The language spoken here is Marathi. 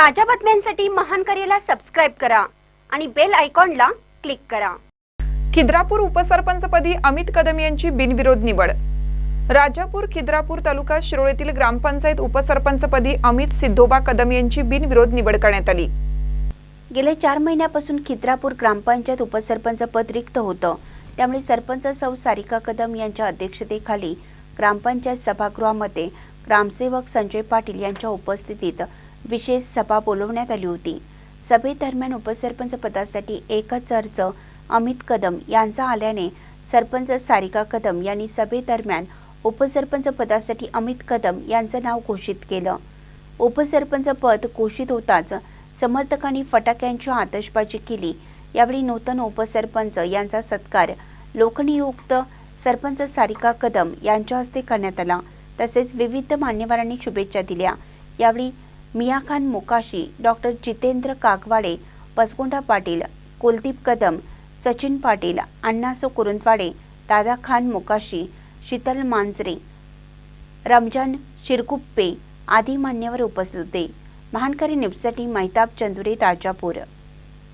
ताज्या बातम्यांसाठी महान करेला सबस्क्राईब करा आणि बेल आयकॉनला क्लिक करा. खिद्रापूर उपसरपंचपदी अमित कदम यांची बिनविरोध निवड. राजापूर खिद्रापूर तालुका शिरोळीतील ग्रामपंचायत उपसरपंचपदी अमित सिद्धोबा कदम यांची बिनविरोध निवड करण्यात आली. गेल्या चार महिन्यापासून खिद्रापूर ग्रामपंचायत उपसरपंच पद रिक्त होतं. त्यामुळे सरपंच सौ सारिका कदम यांच्या अध्यक्षतेखाली ग्रामपंचायत सभागृहामध्ये ग्रामसेवक संजय पाटील यांच्या उपस्थितीत विशेष सभा बोलवण्यात आली होती. सभेदरम्यान उपसरपंच पदासाठी एकच अर्ज अमित कदम यांचा आल्याने सरपंच सारिका कदम यांनी सभेदरम्यान उपसरपंच पदासाठी अमित कदम यांचं नाव घोषित केलं. उपसरपंच पद घोषित होताच समर्थकांनी फटाक्यांची आतषबाजी केली. यावेळी नूतन उपसरपंच यांचा सत्कार लोकनियुक्त सरपंच सारिका कदम यांच्या हस्ते करण्यात आला. तसेच विविध मान्यवरांनी शुभेच्छा दिल्या. यावेळी मिया खान मोकाशी डॉक्टर जितेंद्र कागवाडे पसगोंडा पाटील कुलदीप कदम सचिन पाटील अण्णासो कुरुंदवाडे दादा खान मोकाशी शीतल मांजरे रमजान शिरकुप्पे आदी मान्यवर उपस्थित होते. महानकरी न्यूजसाठी मैताब चंदुरे राजापूर.